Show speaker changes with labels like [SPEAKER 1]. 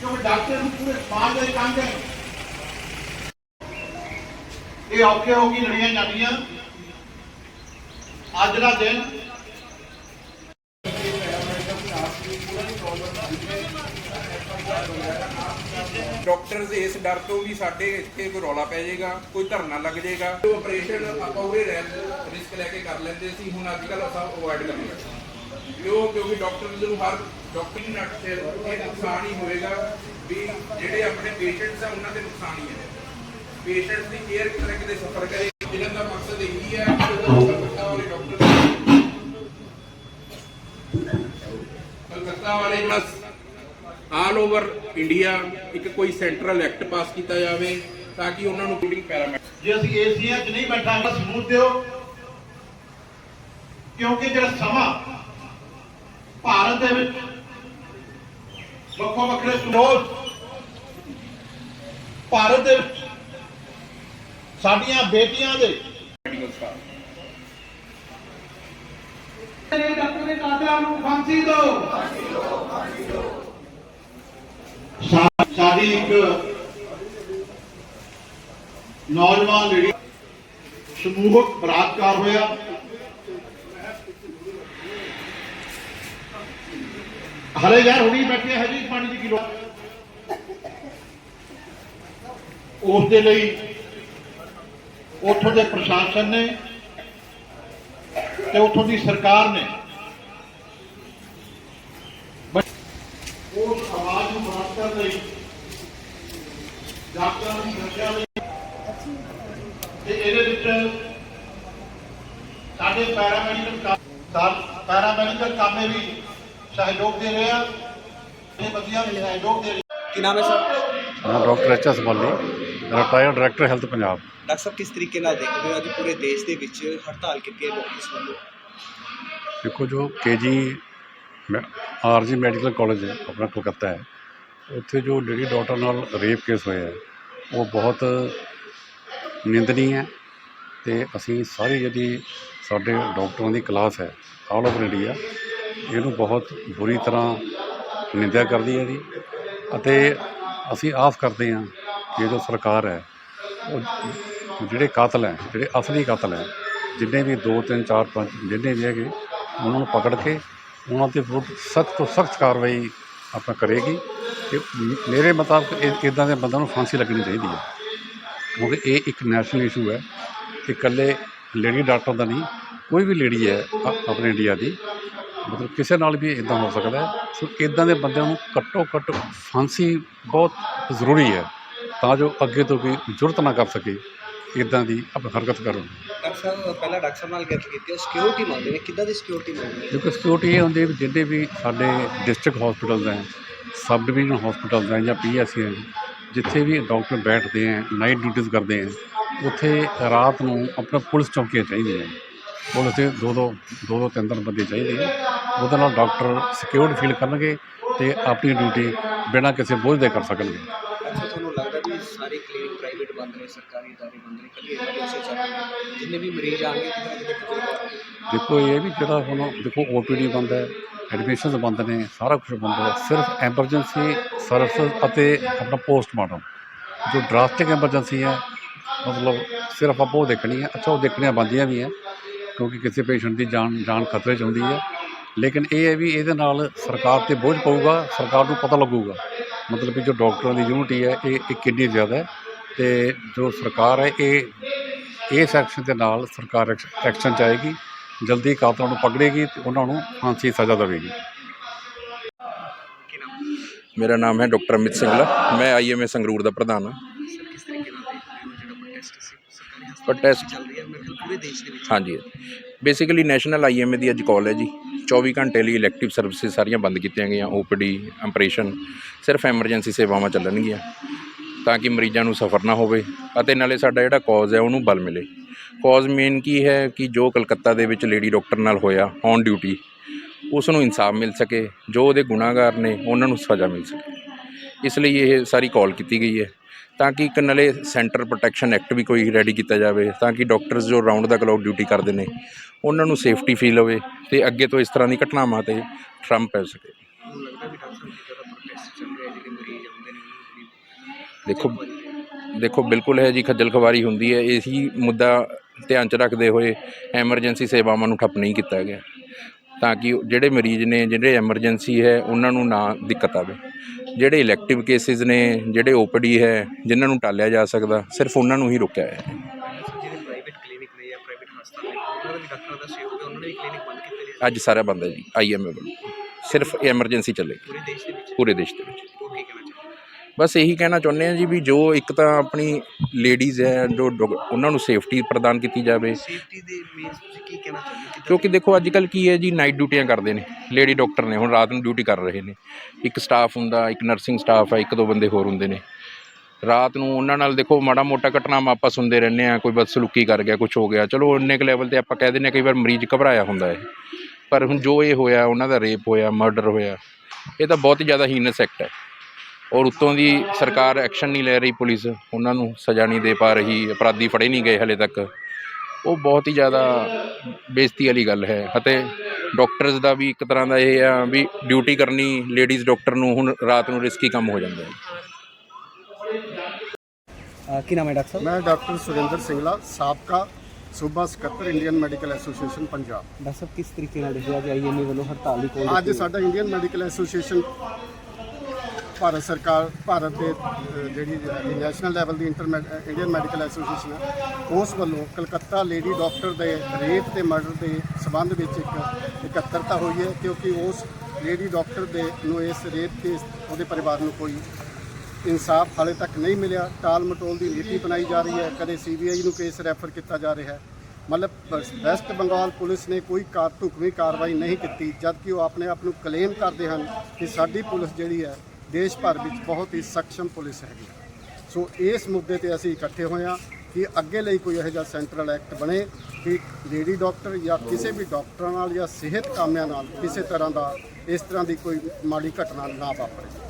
[SPEAKER 1] ਕਿਉਂਕਿ ਡਾਕਟਰ ਨੂੰ ਪੂਰੇ ਸਮਾਜ ਦਾ ਇੱਕ ਹੈ ਇਹ ਔਖੇ ਹੋ ਕੇ ਲੜੀਆਂ ਜਾਂਦੀਆਂ। ਅੱਜ ਦਾ ਦਿਨ
[SPEAKER 2] ਡਾਕਟਰਸ ਇਸ ਡਰ ਤੋਂ ਵੀ ਸਾਡੇ ਇੱਥੇ ਕੋਈ ਰੌਲਾ ਪੈ ਜਾਏਗਾ, ਕੋਈ ਧਰਨਾ ਲੱਗ ਜਾਏਗਾ। ਜੋ ਆਪਰੇਸ਼ਨ ਆਪਾਂ ਉਹਦੇ ਰਿਸਕ ਲੈ ਕੇ ਕਰ ਲੈਂਦੇ ਸੀ, ਹੁਣ ਅੱਜ ਕੱਲ੍ਹ ਸਭ ਅਵੋਇਡ ਕਰਦੇ ਹਾਂ ਕਿਉਂਕਿ ਡਾਕਟਰ ਨੂੰ ਹਰ ਡਾਕਟਰ ਨੂੰ ਨੱਟ ਤੇ ਇਹ ਨੁਕਸਾਨ ਹੀ ਹੋਏਗਾ ਵੀ ਜਿਹੜੇ ਆਪਣੇ ਪੇਸ਼ੈਂਟਸ ਆ, ਉਹਨਾਂ ਦੇ ਨੁਕਸਾਨ ਹੀ ਹੈ। ਪੇਸ਼ੈਂਟਸ ਦੀ ਕੇਅਰ ਕਿਸ ਤਰ੍ਹਾਂ ਕਿਤੇ ਸਫਰ ਕਰੇ ਜਿਹਨਾਂ ਦਾ ਮਕਸਦ ਇਹੀ ਹੈ ਕਿ ਕਲਕੱਤਾ ਵਾਲੇ ਡਾਕਟਰ ਕਲਕੱਤਾ ਵਾਲੇ ਜਿਹੜਾ ਆਲ ਓਵਰ ਇੰਡੀਆ ਇੱਕ ਕੋਈ ਸੈਂਟਰਲ ਐਕਟ ਪਾਸ ਕੀਤਾ ਜਾਵੇ ਤਾਂ ਕਿ ਉਹਨਾਂ ਨੂੰ ਬਿਲਡਿੰਗ ਪੈਰਾਮੀਟਰ
[SPEAKER 1] ਜੇ ਅਸੀਂ ਏਸੀਆਂ 'ਚ ਨਹੀਂ ਬੈਠਾਂਗੇ ਸਬੂਤ ਦਿਓ। ਕਿਉਂਕਿ ਜਿਹੜਾ ਸਮਾਂ ਭਾਰਤ ਦੇ ਵਿੱਚ ਵੱਖੋ ਵੱਖਰੇ ਸਟੋਰ ਭਾਰਤ ਦੇ ਸਾਡੀਆਂ ਬੇਟੀਆਂ ਦੇ ਨੇ ਡਾਕਟਰ ਦੇ ਨੂੰ ਫਾਂਸੀ ਦਿਓ ਸਾਡੀ ਇੱਕ ਨੌਜਵਾਨ ਲੇਡੀ ਸਮੂਹਕ ਬਲਾਤਕਾਰ ਹੋਇਆ। ਹਲੇ ਯਾਰ ਹੁਣੀ ਬੈਠੇ ਹਜੇ ਪਾਣੀ ਦੀ ਕਿਲੋ। ਉਸ ਦੇ ਲਈ ਉੱਥੋਂ ਦੇ ਪ੍ਰਸ਼ਾਸਨ ਨੇ ਤੇ ਉੱਥੋਂ ਦੀ ਸਰਕਾਰ ਨੇ ਉਸ ਆਵਾਜ਼ ਨੂੰ ਬਰਾਬਰ ਕਰਨ ਲਈ, ਡਾਕਟਰਾਂ ਦੀ ਸੁਰੱਖਿਆ ਲਈ ਤੇ ਇਹਦੇ ਵਿੱਚ ਸਾਡੇ ਪੈਰਾਮੈਡੀਕਲ ਪੈਰਾਮੈਡੀਕਲ ਕਾਮੇ ਵੀ ਸਹਿਯੋਗ ਦੇ ਰਹੇ ਆ। ਇਹ ਵਧੀਆ ਵੀ ਸਹਿਯੋਗ ਦੇ ਰਹੇ
[SPEAKER 3] ਕੀ ਨਾਮ ਹੈ ਸਰ?
[SPEAKER 4] ਮੈਂ doctor H S Balli retired director health Punjab.
[SPEAKER 3] Doctor ਸਾਹਿਬ ਕਿਸ ਤਰੀਕੇ ਨਾਲ ਦੇਖਦੇ ਹੋ ਅੱਜ ਪੂਰੇ ਦੇਸ਼ ਦੇ ਵਿੱਚ ਹੜਤਾਲ ਕੀਤੀ ਹੈ ਡਾਕਟਰਸ ਵੱਲੋਂ
[SPEAKER 4] ਦੇਖੋ ਜੋ ਕੇਜੀ ਆਰਜੀ ਮੈਡੀਕਲ ਕਾਲਜ ਹੈ ਆਪਣਾ ਕਲਕੱਤਾ ਹੈ। ਉੱਥੇ ਜੋ ਲੇਡੀ ਡਾਕਟਰ ਨਾਲ ਰੇਪ ਕੇਸ ਹੋਇਆ ਹੈ ਉਹ ਬਹੁਤ ਨਿੰਦਨੀ ਹੈ। ਤੇ ਅਸੀਂ ਸਾਰੀ ਜਿਹੜੀ ਸਾਡੇ ਡਾਕਟਰਾਂ ਦੀ ਕਲਾਸ ਹੈ ਆਲ ਓਵਰ ਇੰਡੀਆ ਇਹਨੂੰ ਬਹੁਤ ਬੁਰੀ ਤਰ੍ਹਾਂ ਨਿੰਦਿਆ ਕਰਦੀ ਹੈ ਜੀ। ਅਤੇ ਅਸੀਂ ਆਸ ਕਰਦੇ ਹਾਂ ਕਿ ਜੋ ਸਰਕਾਰ ਹੈ, ਉਹ ਜਿਹੜੇ ਕਾਤਲ ਹੈ, ਜਿਹੜੇ ਅਸਲੀ ਕਾਤਲ ਹੈ, ਜਿੰਨੇ ਵੀ 2 3 4 5 ਜਿੰਨੇ ਵੀ ਹੈਗੇ, ਉਹਨਾਂ ਨੂੰ ਪਕੜ ਕੇ ਉਹਨਾਂ 'ਤੇ ਵਿਰੁੱਧ ਸਖਤ ਤੋਂ ਸਖਤ ਕਾਰਵਾਈ ਆਪਾਂ ਕਰੇਗੀ। ਤੇ ਮੇਰੇ ਮੁਤਾਬਕ ਇਦਾਂ ਦੇ ਬੰਦਿਆਂ ਨੂੰ ਫਾਂਸੀ ਲੱਗਣੀ ਚਾਹੀਦੀ ਹੈ। ਕਿਉਂਕਿ ਇਹ ਇੱਕ ਨੈਸ਼ਨਲ ਇਸ਼ੂ ਹੈ। ਕਿ ਇਕੱਲੇ ਲੇਡੀ ਡਾਕਟਰ ਦਾ ਨਹੀਂ, ਕੋਈ ਵੀ ਲੇਡੀ ਹੈ ਆਪਣੇ ਇੰਡੀਆ ਦੀ। ਮਤਲਬ ਕਿਸੇ ਨਾਲ ਵੀ ਇਦਾਂ ਹੋ ਸਕਦਾ ਹੈ। ਸੋ ਇਦਾਂ ਦੇ ਬੰਦਿਆਂ ਨੂੰ ਘੱਟੋ ਘੱਟ ਫਾਂਸੀ ਬਹੁਤ ਜ਼ਰੂਰੀ ਹੈ ਤਾਂ ਜੋ ਅੱਗੇ ਤੋਂ ਕੋਈ ਜ਼ਰੂਰਤ ਨਾ ਕਰ ਸਕੇ। ਇਦਾਂ ਦੀ ਆਪਣੀ ਹਰਕਤ ਕਰਨ
[SPEAKER 3] ਡਾਕਟਰ ਸਾਹਿਬ ਪਹਿਲਾਂ ਡਾਕਟਰ ਸਾਹਿਬ ਨਾਲ ਗੱਲ ਕੀਤੀ ਹੈ। ਸਿਕਿਉਰਿਟੀ ਮੰਗਦੇ ਨੇ। ਕਿੱਦਾਂ ਦੀ ਸਿਕਿਉਰਿਟੀ ਮੰਗਦੇ ਨੇ?
[SPEAKER 4] ਦੇਖੋ ਸਿਕਿਉਰਿਟੀ ਇਹ ਹੁੰਦੀ ਹੈ ਵੀ ਜਿੰਨੇ ਵੀ ਸਾਡੇ ਡਿਸਟ੍ਰਿਕਟ ਹਸਪੀਟਲਸ ਹੈ ਸਬ ਡਿਵੀਜ਼ਨ ਹਸਪੀਟਲਸ ਹੈ ਜਾਂ ਪੀਐਸਸੀ ਹੈ ਜਿੱਥੇ ਵੀ ਡਾਕਟਰ ਬੈਠਦੇ ਹੈ ਨਾਈਟ ਡਿਊਟੀਆਂ ਕਰਦੇ ਹੈ ਉੱਥੇ ਰਾਤ ਨੂੰ ਆਪਣਾ ਪੁਲਿਸ ਚੌਕੀਆਂ ਚਾਹੀਦੀਆਂ ਹੈ ਪੁਲਿਸ ਦੇ ਦੋ ਦੋ ਦੋ ਦੋ ਤਿੰਨ ਤਿੰਨ ਬੰਦੇ ਚਾਹੀਦੇ ਹੈ ਉਹਦੇ ਨਾਲ ਡਾਕਟਰ ਸਿਕਿਉਰਡ ਫੀਲ ਕਰਨਗੇ ਤੇ ਆਪਣੀ ਡਿਊਟੀ ਬਿਨਾਂ ਕਿਸੇ ਬੋਝ ਦੇ ਕਰ ਸਕਣਗੇ
[SPEAKER 3] ਅੱਛਾ ਤੁਹਾਨੂੰ ਲੱਗਦਾ ਵੀ ਸਾਰੇ ਕਲੀਨਿਕ ਪ੍ਰਾਈਵੇਟ ਬੰਦ ਨੇ ਸਰਕਾਰੀ ادارے ਬੰਦ ਨੇ ਕਦੀ ਐਮਰਜੈਂਸੀ ਚੱਲ ਰਹੀ ਹੈ ਜਿੰਨੇ ਵੀ ਮਰੀਜ਼ ਆਣਗੇ ਕਿਤੇ ਨਾ ਕਿਤੇ ਖੱਜਲ ਖੁਆਰ
[SPEAKER 4] ਦੇਖੋ ਇਹ ਵੀ ਜਿਹੜਾ ਹੁਣ ਦੇਖੋ ਓਪੀਡੀ ਬੰਦ ਹੈ ਐਡਮਿਸ਼ਨਸ ਬੰਦ ਨੇ ਸਾਰਾ ਕੁਝ ਬੰਦ ਹੈ ਸਿਰਫ ਐਮਰਜੈਂਸੀ ਸਰਵਿਸ ਅਤੇ ਆਪਣਾ ਪੋਸਟਮਾਰਟਮ ਜੋ ਡਰਾਸਟਿਕ ਐਮਰਜੈਂਸੀ ਹੈ ਮਤਲਬ ਸਿਰਫ ਆਪਾਂ ਉਹ ਦੇਖਣੀ ਹੈ ਅੱਛਾ ਉਹ ਦੇਖਣੀਆਂ ਬੰਦੀਆਂ ਵੀ ਹੈ ਕਿਉਂਕਿ ਕਿਸੇ ਪੇਸ਼ੈਂਟ ਦੀ ਜਾਨ ਜਾਨ ਖਤਰੇ 'ਚ ਹੁੰਦੀ ਹੈ ਲੇਕਿਨ ਇਹ ਹੈ ਵੀ ਇਹਦੇ ਨਾਲ ਸਰਕਾਰ ਤੇ ਬੋਝ ਪਊਗਾ ਸਰਕਾਰ ਨੂੰ ਪਤਾ ਲੱਗੂਗਾ। ਮਤਲਬ ਕਿ ਜੋ ਡਾਕਟਰਾਂ ਦੀ ਯੂਨਿਟੀ ਹੈ ਇਹ ਇਹ ਕਿੰਨੀ ਜ਼ਿਆਦਾ ਹੈ ਤੇ ਜੋ ਸਰਕਾਰ ਹੈ ਇਹ ਇਸ ਐਕਸ਼ਨ ਦੇ ਨਾਲ ਸਰਕਾਰ ਐਕਸ਼- ਐਕਸ਼ਨ ਚ ਆਏਗੀ ਜਲਦੀ ਕਾਤਲਾਂ ਨੂੰ ਪਕੜੇਗੀ ਤੇ ਉਹਨਾਂ ਨੂੰ ਫਾਂਸੀ ਸਜ਼ਾ ਦੇਵੇਗੀ।
[SPEAKER 5] ਮੇਰਾ ਨਾਮ ਹੈ ਡਾਕਟਰ ਅਮਿਤ ਸਿੰਘਲਾ ਮੈਂ ਆਈਐਮਏ ਸੰਗਰੂਰ ਦਾ ਪ੍ਰਧਾਨ ਹਾਂ।
[SPEAKER 3] ਪੂਰੇ ਦੇਸ਼ ਦੇ ਵਿੱਚ।
[SPEAKER 5] ਹਾਂਜੀ। ਬੇਸਿਕਲੀ ਨੈਸ਼ਨਲ ਆਈਐਮਏ ਦੀ ਅੱਜ ਕਾਲ ਹੈ ਜੀ। 24 ਘੰਟੇ ਲਈ ਇਲੈਕਟਿਵ ਸਰਵਿਸਿਜ਼ ਸਾਰੀਆਂ ਬੰਦ ਕੀਤੀਆਂ ਗਈਆਂ। ਓਪੀਡੀ ਆਪਰੇਸ਼ਨ ਸਿਰਫ ਐਮਰਜੈਂਸੀ ਸੇਵਾਵਾਂ ਚੱਲਣਗੀਆਂ। ਤਾਂ ਕਿ ਮਰੀਜ਼ਾਂ ਨੂੰ ਸਫਰ ਨਾ ਹੋਵੇ ਅਤੇ ਨਾਲੇ ਸਾਡਾ ਜਿਹੜਾ ਕਾਜ਼ ਹੈ ਉਹਨੂੰ ਬਲ ਮਿਲੇ। ਕਾਜ਼ ਮੇਨ ਕੀ ਹੈ ਕਿ ਜੋ ਕਲਕੱਤਾ ਦੇ ਵਿੱਚ ਲੇਡੀ ਡਾਕਟਰ ਨਾਲ ਹੋਇਆ ਔਨ ਡਿਊਟੀ ਉਸ ਨੂੰ ਇਨਸਾਫ ਮਿਲ ਸਕੇ, ਜੋ ਉਹਦੇ ਗੁਨਾਹਗਾਰ ਨੇ, ਉਹਨਾਂ ਨੂੰ ਸਜ਼ਾ ਮਿਲ ਸਕੇ। ਇਸ ਲਈ ਇਹ ਸਾਰੀ ਕਾਲ ਕੀਤੀ ਗਈ ਹੈ। ਤਾਂ ਕਿ ਇੱਕ ਨਾਲੇ ਸੈਂਟਰ ਪ੍ਰੋਟੈਕਸ਼ਨ ਐਕਟ ਵੀ ਕੋਈ ਰੈਡੀ ਕੀਤਾ ਜਾਵੇ, ਤਾਂ ਕਿ ਡਾਕਟਰਸ ਜੋ ਰਾਉਂਡ ਦਾ ਕਲੌਕ ਡਿਊਟੀ ਕਰਦੇ ਨੇ, ਉਹਨਾਂ ਨੂੰ ਸੇਫਟੀ ਫੀਲ ਹੋਵੇ ਤੇ ਅੱਗੇ ਤੋਂ ਇਸ ਤਰ੍ਹਾਂ ਦੀ ਘਟਨਾਵਾਂ ਤੇ ਠਰਮ ਪੈ ਸਕੇ। ਦੇਖੋ ਦੇਖੋ, ਬਿਲਕੁਲ ਹੈ ਜੀ ਖੱਜਲ ਖਵਾਰੀ ਹੁੰਦੀ ਹੈ, ਇਹੀ ਮੁੱਦਾ ਧਿਆਨ 'ਚ ਰੱਖਦੇ ਹੋਏ ਐਮਰਜੈਂਸੀ ਸੇਵਾਵਾਂ ਨੂੰ ਠੱਪ ਨਹੀਂ ਕੀਤਾ ਗਿਆ। ਤਾਂ ਕਿ ਜਿਹੜੇ ਮਰੀਜ਼ ਨੇ ਜਿਹੜੇ ਐਮਰਜੈਂਸੀ ਹੈ ਉਹਨਾਂ ਨੂੰ ਨਾ ਦਿੱਕਤ ਆਵੇ। ਜਿਹੜੇ ਇਲੈਕਟਿਵ ਕੇਸਿਸ ਨੇ ਜਿਹੜੇ ਓਪੀਡੀ ਹੈ ਜਿਨ੍ਹਾਂ ਨੂੰ ਟਾਲਿਆ ਜਾ ਸਕਦਾ ਸਿਰਫ ਉਹਨਾਂ ਨੂੰ ਹੀ ਰੁਕਿਆ ਹੈ।
[SPEAKER 3] ਜਿਹੜੇ ਪ੍ਰਾਈਵੇਟ ਕਲੀਨਿਕ ਨੇ ਜਾਂ ਪ੍ਰਾਈਵੇਟ ਹਸਪਤਾਲ ਨੇ ਉਹਨਾਂ ਦਾ ਵੀ ਡਾਕਟਰਾਂ ਦਾ ਸਹਿਯੋਗ ਹੈ ਉਹਨਾਂ ਨੇ ਵੀ ਕਲੀਨਿਕ ਬੰਦ ਕੀਤੇ ਨੇ।
[SPEAKER 5] ਅੱਜ ਸਾਰਾ ਬੰਦ ਹੈ ਜੀ ਆਈਐਮਏ ਸਿਰਫ ਐਮਰਜੈਂਸੀ ਚੱਲੇਗੀ
[SPEAKER 3] ਪੂਰੇ ਦੇਸ਼ ਦੇ ਵਿੱਚ?
[SPEAKER 5] ਬਸ ਇਹੀ ਕਹਿਣਾ ਚਾਹੁੰਦੇ ਹਾਂ ਜੀ ਵੀ ਜੋ ਇੱਕ ਤਾਂ ਆਪਣੀ ਲੇਡੀਜ਼ ਹੈ ਜੋ ਡੋਗ- ਉਹਨਾਂ ਨੂੰ ਸੇਫਟੀ ਪ੍ਰਦਾਨ ਕੀਤੀ ਜਾਵੇ।
[SPEAKER 3] ਸੇਫਟੀ ਦੇ ਮੀਨਸ ਤੁਸੀਂ ਕੀ ਕਹਿਣਾ ਚਾਹੁੰਦੇ ਹੋ
[SPEAKER 5] ਕਿਉਂਕਿ ਦੇਖੋ ਅੱਜ ਕੱਲ ਕੀ ਹੈ ਜੀ ਨਾਈਟ ਡਿਊਟੀਆਂ ਕਰਦੇ ਨੇ। ਲੇਡੀ ਡਾਕਟਰ ਨੇ ਹੁਣ ਰਾਤ ਨੂੰ ਡਿਊਟੀ ਕਰ ਰਹੇ ਨੇ। ਇੱਕ ਸਟਾਫ ਹੁੰਦਾ ਇੱਕ ਨਰਸਿੰਗ ਸਟਾਫ ਹੈ ਇੱਕ ਦੋ ਬੰਦੇ ਹੋਰ ਹੁੰਦੇ ਨੇ। ਰਾਤ ਨੂੰ ਉਹਨਾਂ ਨਾਲ ਦੇਖੋ ਮਾੜਾ ਮੋਟਾ ਘਟਨਾਵਾਂ ਆਪਾਂ ਸੁਣਦੇ ਰਹਿੰਦੇ ਆ ਕੋਈ ਬਦਸਲੂਕੀ ਕਰ ਗਿਆ ਕੁਝ ਹੋ ਗਿਆ। ਚਲੋ ਇੰਨੇ ਕੁ ਲੈਵਲ ਤੇ ਆਪਾਂ ਕਹਿ ਦਿੰਦੇ ਹਾਂ ਕਈ ਵਾਰ ਮਰੀਜ਼ ਘਬਰਾਇਆ ਹੁੰਦਾ ਹੈ। ਪਰ ਹੁਣ ਜੋ ਇਹ ਹੋਇਆ ਉਹਨਾਂ ਦਾ ਰੇਪ ਹੋਇਆ ਮਰਡਰ ਹੋਇਆ ਇਹ ਤਾਂ ਬਹੁਤ ਹੀ ਜ਼ਿਆਦਾ ਹੀਨਸ ਐਕਟ ਹੈ। ਔਰ ਉੱਤੋਂ ਦੀ ਸਰਕਾਰ ਐਕਸ਼ਨ ਨਹੀਂ ਲੈ ਰਹੀ ਪੁਲਿਸ। ਉਹਨਾਂ ਨੂੰ ਸਜ਼ਾ ਨਹੀਂ ਦੇ ਪਾ ਰਹੀ ਅਪਰਾਧੀ ਫੜੇ ਨਹੀਂ ਗਏ ਹਲੇ ਤੱਕ। ਉਹ ਬਹੁਤ ਹੀ ਜ਼ਿਆਦਾ ਬੇਇੱਜ਼ਤੀ ਵਾਲੀ ਗੱਲ ਹੈ। ਅਤੇ ਡਾਕਟਰਸ ਦਾ ਵੀ ਇੱਕ ਤਰ੍ਹਾਂ ਦਾ ਇਹ ਆ ਵੀ ਡਿਊਟੀ ਕਰਨੀ ਲੇਡੀਜ਼ ਡਾਕਟਰ ਨੂੰ ਹੁਣ ਰਾਤ ਨੂੰ ਰਿਸਕੀ ਕੰਮ ਹੋ ਜਾਂਦਾ ਹੈ।
[SPEAKER 3] ਕੀ ਨਾਮ ਹੈ ਡਾਕਟਰ ਸਾਹਿਬ?
[SPEAKER 6] ਮੈਂ ਡਾਕਟਰ ਸੁਰਿੰਦਰ ਸਿੰਘਲਾ ਸਾਬਕਾ ਸੂਬਾ ਸਕੱਤਰ Indian medical association Punjab.
[SPEAKER 3] Doctor ਸਾਹਿਬ ਕਿਸ ਤਰੀਕੇ ਨਾਲ ਦੇਖਿਆ ਜੀ ਆਈਐਮਏ ਵੱਲੋਂ ਹੜਤਾਲ ਦੀ ਕੋਲ
[SPEAKER 6] ਅੱਜ ਸਾਡਾ ਇੰਡੀਅਨ ਮੈਡੀਕਲ ਐਸੋਸੀਏਸ਼ਨ ਭਾਰਤ ਸਰਕਾਰ ਭਾਰਤ ਦੇ ਅਹ, ਜਿਹੜੀ ਨੈਸ਼ਨਲ ਲੈਵਲ ਦੀ ਇੰਟਰ ਇੰਡੀਅਨ ਮੈਡੀਕਲ ਐਸੋਸੀਏਸ਼ਨ ਹੈ ਉਸ ਵੱਲੋਂ ਕਲਕੱਤਾ ਲੇਡੀ ਡਾਕਟਰ ਦੇ ਰੇਪ ਤੇ ਮਰਡਰ ਦੇ ਸਬੰਧ ਵਿੱਚ ਇੱਕ ਇਕੱਤਰਤਾ ਹੋਈ ਹੈ ਕਿਉਂਕਿ ਉਸ ਲੇਡੀ ਡਾਕਟਰ ਦੇ ਨੂੰ ਇਸ ਰੇਪ ਕੇਸ ਉਹਦੇ ਪਰਿਵਾਰ ਨੂੰ ਕੋਈ ਇਨਸਾਫ ਹਾਲੇ ਤੱਕ ਨਹੀਂ ਮਿਲਿਆ। ਟਾਲ ਮਟੋਲ ਦੀ ਨੀਤੀ ਬਣਾਈ ਜਾ ਰਹੀ ਹੈ ਕਦੇ ਸੀਬੀਆਈ ਨੂੰ ਕੇਸ ਰੈਫਰ ਕੀਤਾ ਜਾ ਰਿਹਾ ਹੈ। ਮਤਲਬ ਬਸ ਵੈਸਟ ਬੰਗਾਲ ਪੁਲਿਸ ਨੇ ਕੋਈ ਕਾਰ ਢੁਕਵੀਂ ਕਾਰਵਾਈ ਨਹੀਂ ਕੀਤੀ ਜਦਕਿ ਉਹ ਆਪਣੇ ਆਪ ਨੂੰ ਕਲੇਮ ਕਰਦੇ ਹਨ ਕਿ ਸਾਡੀ ਪੁਲਿਸ ਜਿਹੜੀ ਹੈ ਦੇਸ਼ ਭਰ ਵਿੱਚ ਬਹੁਤ ਹੀ ਸક્ષਮ ਪੁਲਿਸ ਹੈਗੀ ਸੋ ਇਸ ਮੁੱਦੇ ਤੇ ਅਸੀਂ ਇਕੱਠੇ ਹੋਏ ਹਾਂ ਕਿ ਅੱਗੇ ਲਈ ਕੋਈ ਇਹੋ ਜਿਹਾ ਸੈਂਟਰਲ ਐਕਟ ਬਣੇ ਕਿ ਲੇਡੀ ਡਾਕਟਰ ਜਾਂ ਕਿਸੇ ਵੀ ਡਾਕਟਰਾਂ ਨਾਲ ਜਾਂ ਸਿਹਤ ਕਾਮਿਆਂ ਨਾਲ ਕਿਸੇ ਤਰ੍ਹਾਂ ਦਾ ਇਸ ਤਰ੍ਹਾਂ ਦੀ ਕੋਈ ਮਾੜੀ ਘਟਨਾ ਨਾ ਵਾਪਰੇ।